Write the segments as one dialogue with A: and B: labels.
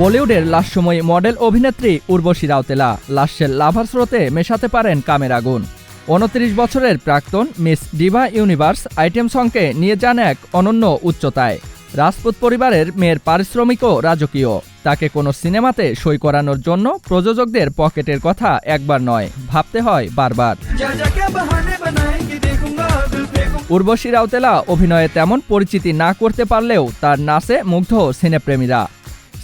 A: বলিউডের লাস্যময়ী মডেল অভিনেত্রী উর্বশী রাউতেলা। লাস্যের লাভার স্রোতে মেশাতে পারেন কামের আগুন। উনত্রিশ বছরের প্রাক্তন মিস ডিভা ইউনিভার্স আইটেম সংকে নিয়ে যান এক অনন্য উচ্চতায়। রাজপুত পরিবারের মেয়ের পারিশ্রমিকও রাজকীয়। তাকে কোনো সিনেমাতে সই করানোর জন্য প্রযোজকদের পকেটের কথা একবার নয়, ভাবতে হয় বারবার। উর্বশী রাউতেলা অভিনয়ে তেমন পরিচিতি না করতে পারলেও তার নাচে মুগ্ধ সিনেপ্রেমীরা।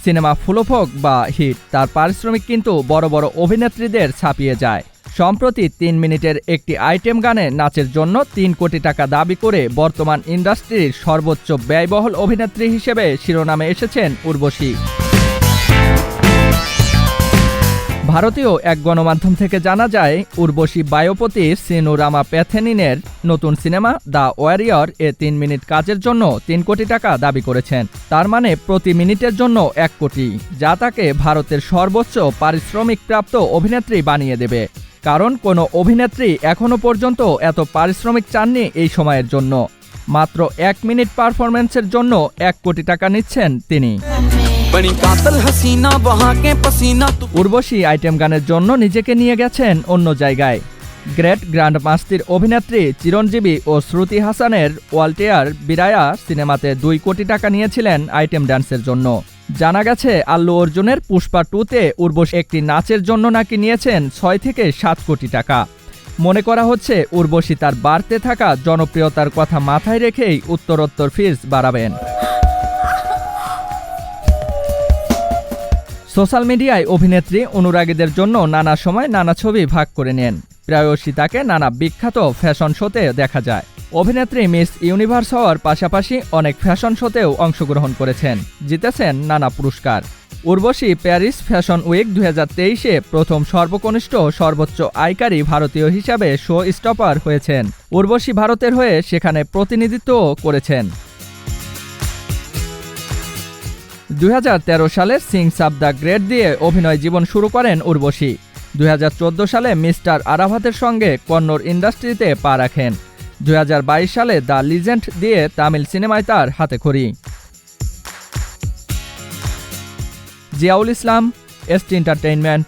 A: সিনেমা ফুলফক বা হিট, তার পারিশ্রমিক কিন্তু বড় বড় অভিনেত্রীদের ছাপিয়ে যায়। সম্প্রতি তিন মিনিটের একটি আইটেম গানে নাচের জন্য তিন কোটি টাকা দাবি করে বর্তমান ইন্ডাস্ট্রির সর্বোচ্চ ব্যয়বহুল অভিনেত্রী হিসেবে শিরোনামে এসেছেন উর্বশী। ভারতীয় এক গণমাধ্যম থেকে জানা যায়, উর্বশী বায়োপতি সিনুরামা প্যাথেনিনের নতুন সিনেমা দ্য ওয়ারিয়র এ তিন মিনিট কাজের জন্য তিন কোটি টাকা দাবি করেছেন। তার মানে প্রতি মিনিটের জন্য এক কোটি, যা তাকে ভারতের সর্বোচ্চ পারিশ্রমিক প্রাপ্ত অভিনেত্রী বানিয়ে দেবে। কারণ কোনো অভিনেত্রী এখনও পর্যন্ত এত পারিশ্রমিক চাননি এই সময়ের জন্য। মাত্র এক মিনিট পারফরম্যান্সের জন্য এক কোটি টাকা নিচ্ছেন তিনি। উর্বশী আইটেম গানের জন্য নিজেকে নিয়ে গেছেন অন্য জায়গায়। গ্রেট গ্র্যান্ড মাস্তির অভিনেত্রী, চিরঞ্জীবী ও শ্রুতি হাসানের ওয়ালটেয়ার বিরায়া সিনেমাতে দুই কোটি টাকা নিয়েছিলেন আইটেম ডান্সের জন্য। জানা গেছে, আল্লু অর্জুনের পুষ্পা টুতে উর্বশী একটি নাচের জন্য নাকি নিয়েছেন ছয় থেকে সাত কোটি টাকা। মনে করা হচ্ছে, উর্বশী তার বাড়তে থাকা জনপ্রিয়তার কথা মাথায় রেখেই উত্তরোত্তর ফিজ বাড়াবেন। সোশ্যাল মিডিয়ায় অভিনেত্রী অনুরাগীদের জন্য নানা সময় নানা ছবি ভাগ করে নেন। প্রায়শই তাকে নানা বিখ্যাত ফ্যাশন শোতে দেখা যায়। অভিনেত্রী মিস ইউনিভার্স হওয়ার পাশাপাশি অনেক ফ্যাশন শোতেও অংশগ্রহণ করেছেন। জিতেছেন নানা পুরস্কার। উর্বশী প্যারিস ফ্যাশন উইক দুই তেইশে প্রথম সর্বকনিষ্ঠ, সর্বোচ্চ আয়কারী ভারতীয় হিসাবে শো স্টপার হয়েছেন। উর্বশী ভারতের হয়ে সেখানে প্রতিনিধিত্বও করেছেন। দুই সালে সিং সাব দ্য গ্রেট দিয়ে অভিনয় জীবন শুরু করেন উর্বশী। দুই হাজার চোদ্দ সালে মিস্টার আরাভাতের সঙ্গে কন্নড় ইন্ডাস্ট্রিতে পা রাখেন। দুই হাজার বাইশ সালে দ্য লিজেন্ড দিয়ে তামিল সিনেমায় তার হাতে খড়ি। Ziaul Islam ST entertainment.